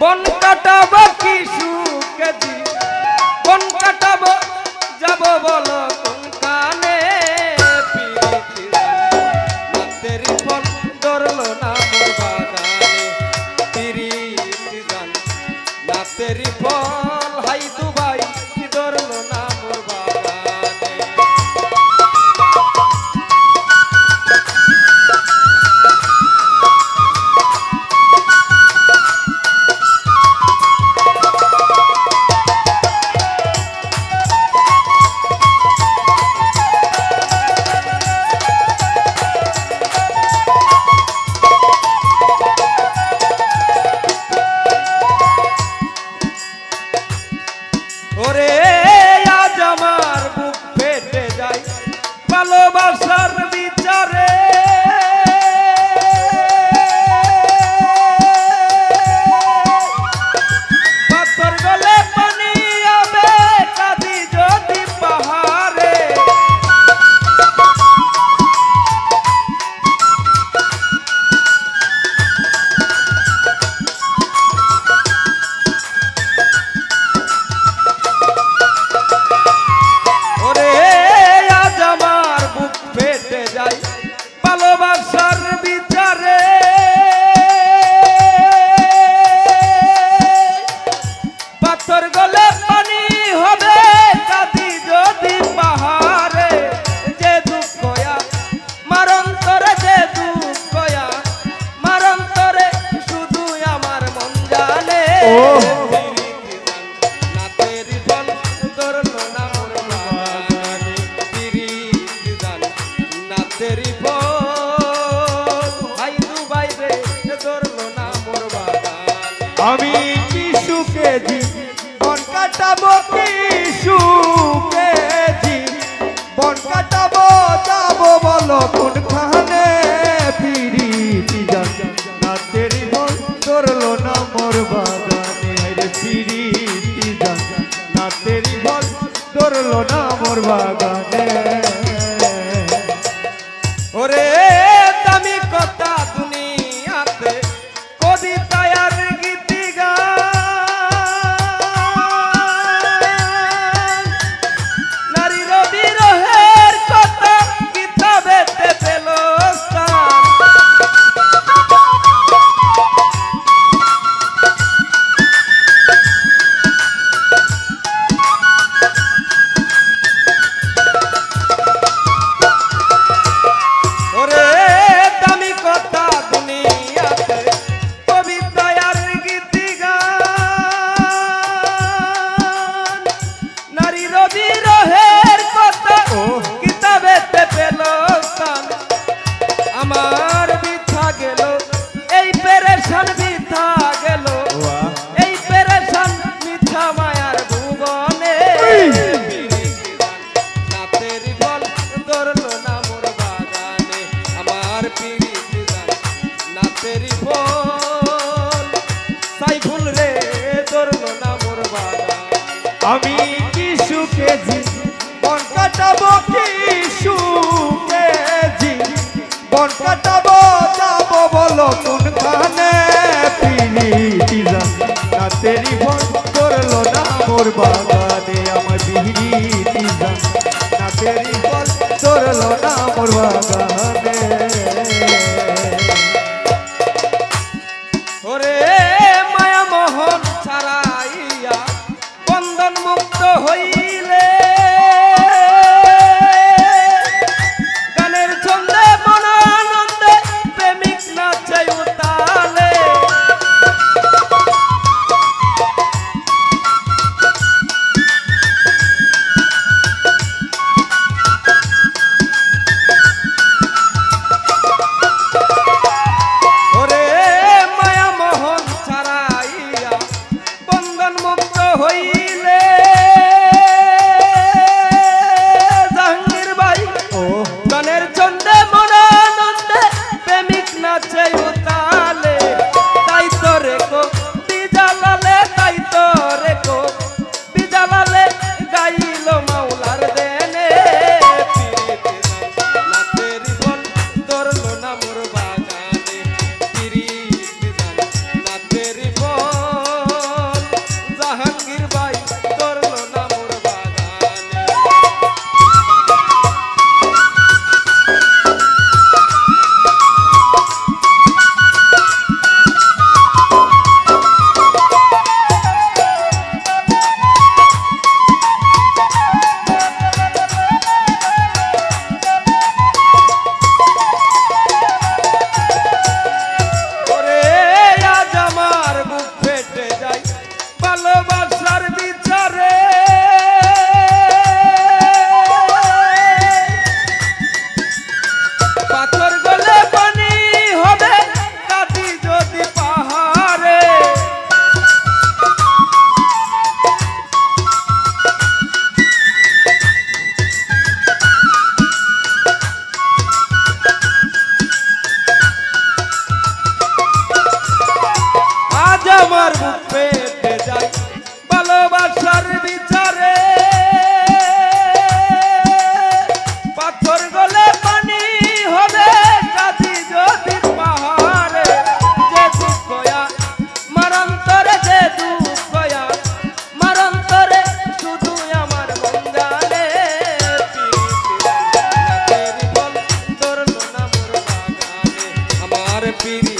বন কাটাবো কি সুখে দি বন কাটাবো যাব বলো পাথর গলে পানি হবে কাঁদি যদি পাহাড়ে যে দুঃখয়া মারন্তরে যে দুঃখয়া মারন্তরে শুধু আমার মন জানে। ও। নাতেরি ফল ফল দুবাই রে ধরলো না মোর বাগানে। আমি কি সুখেছি বন কাটাবো কি সুখেছি বন কাটাবো যাব বলো কোনখানে? পিরিতি আমি কি সুখেছি? মন কাটাবো কি সুখেছি? মন কাটাবো, যাব বলো কোনখানে? পিড়ি তেরি ফোন করল না মোর বাবা। তোমার মুখ পেতে যাই ভালোবাসার বিচারে পাথর গলে পানি হবে কাঁদি যদি পাহাড়ে যে দুঃখয়া মারান্তরে যে দুঃখয়া মারান্তরে শুধু আমার বন্ধারে তোর নোনা মোর আমার পিড়ি